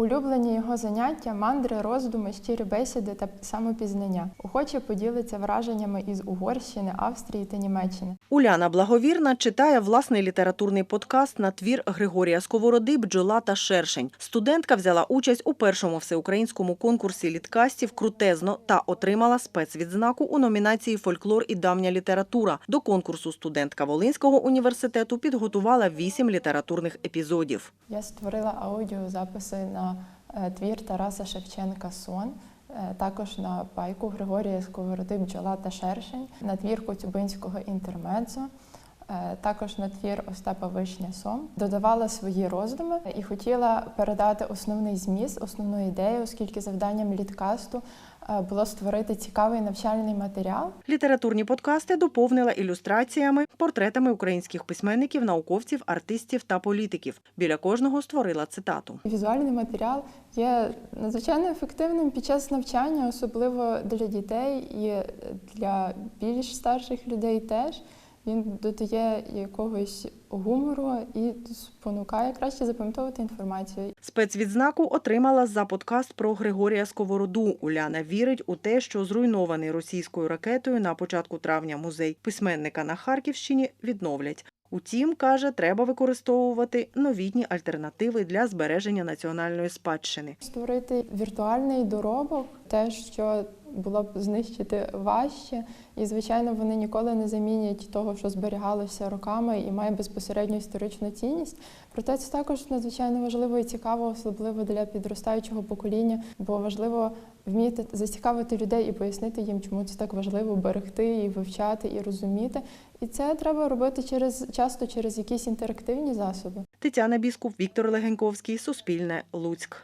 Улюблені його заняття, мандри, роздуми, щирі бесіди та самопізнання. Охоче поділиться враженнями із Угорщини, Австрії та Німеччини. Уляна Благовірна читає власний літературний подкаст на твір Григорія Сковороди Бджола та шершень. Студентка взяла участь у першому всеукраїнському конкурсі літкастів Крутезно та отримала спецвідзнаку у номінації Фольклор і давня література. До конкурсу студентка Волинського університету підготувала вісім літературних епізодів. Я створила аудіозаписи на е, твір Тараса Шевченка Сон. е, Також на пайку Григорія Сковороди Бджола та Шершень, на твір Коцюбинського інтермедзо, е, також на твір Остапа Вишня Сом. Додавала свої роздуми і хотіла передати основний зміст, основну ідею, оскільки завданням літкасту було створити цікавий навчальний матеріал, Літературні подкасти доповнила ілюстраціями, портретами українських письменників, науковців, артистів та політиків. Біля кожного створила цитату. Візуальний матеріал є надзвичайно ефективним під час навчання, особливо для дітей і для більш старших людей теж. Він додає якогось гумору і спонукає краще запам'ятовувати інформацію. Спецвідзнаку отримала за подкаст про Григорія Сковороду. Уляна вірить у те, що зруйнований російською ракетою на початку травня музей письменника на Харківщині відновлять. Утім, каже, треба використовувати новітні альтернативи для збереження національної спадщини. Створити віртуальний доробок, те, що було б знищити важче, і звичайно, вони ніколи не замінять того, що зберігалося роками і має безпосередню історичну цінність. Проте це також надзвичайно важливо і цікаво, особливо для підростаючого покоління, бо важливо вміти зацікавити людей і пояснити їм, чому це так важливо берегти і вивчати і розуміти. І це треба робити через часто через якісь інтерактивні засоби. Тетяна Біскуп, Віктор Легеньковський, Суспільне, Луцьк.